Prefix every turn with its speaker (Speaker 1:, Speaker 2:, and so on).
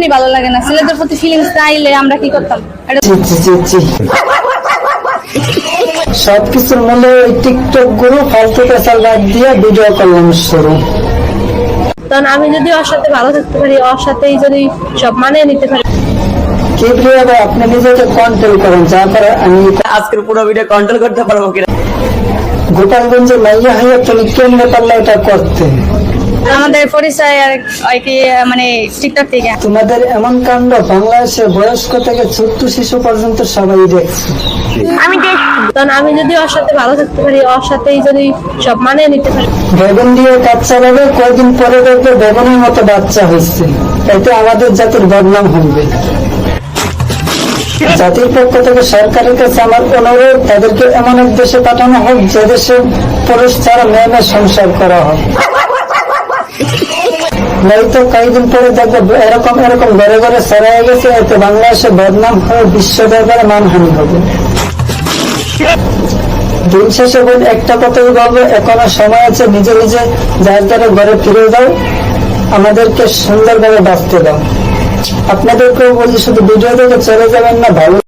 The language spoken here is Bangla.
Speaker 1: এমনি ভালো লাগে না। ছেলেদের প্রতি ফিলিংস না আইলে আমরা কি করতাম?
Speaker 2: সবকিছুর মূলে ওই টিকটকগুলো ফালতু পেশাল বাদ দিয়ে ভিডিও করলাম শুরু।
Speaker 3: কারণ আমি যদি ওর সাথে ভালো থাকতে পারি ওর সাথেই যদি সব মানিয়ে নিতে পারি।
Speaker 2: কি প্রিয় আপনি নিজেকে কন্ট্রোল করেন যা করে আমি
Speaker 4: আজকের পুরো ভিডিও কন্ট্রোল করতে পারব কিনা?
Speaker 2: গোপালগঞ্জে মাইয়া হইয়া তুমি কেমনে পারলে এটা করতে?
Speaker 1: আমাদের পরিচয় আর আর কি মানে টিকটক থেকে।
Speaker 2: তোমাদের এমন কাণ্ড বাংলাদেশে বয়স্ক থেকে ছোট্ট শিশু পর্যন্ত সবাই দেখছে।
Speaker 3: কারণ আমি যদি ওর সাথে ভালো থাকতে পারি ওর সাথেই যদি সব মানিয়ে নিতে পারি।
Speaker 2: বেগুন দিয়ে কাজ চালাবে কয়েকদিন পরে দেখবে বেগুনের মতো বাচ্চা হয়েছে। এতে আমাদের জাতির বদনাম হবে। জাতির পক্ষ থেকে সরকারের কাছে আমার অনুরোধ তাদেরকে এমন এক দেশে পাঠানো হোক যে দেশে পুরুষ ছাড়া মেয়ে মেয়ে সংসার করা হোক। নয়তো কয়েকদিন পরে দেখবে, এরকম এরকম ঘরে ঘরে ছড়াই গেছে, এতে বাংলাদেশে বদনাম হয়ে বিশ্ব দরবারে মানহানি হবে। দিন শেষে বোন একটা কথাই বলব, এখনও সময় আছে, নিজে নিজে যার দ্বারা ঘরে ফিরে দাও আমাদেরকে সুন্দরভাবে বাঁচতে দাও। আপনাদেরকেও বলছি শুধু ভিডিও দেখে চলে যাবেন না, ভালো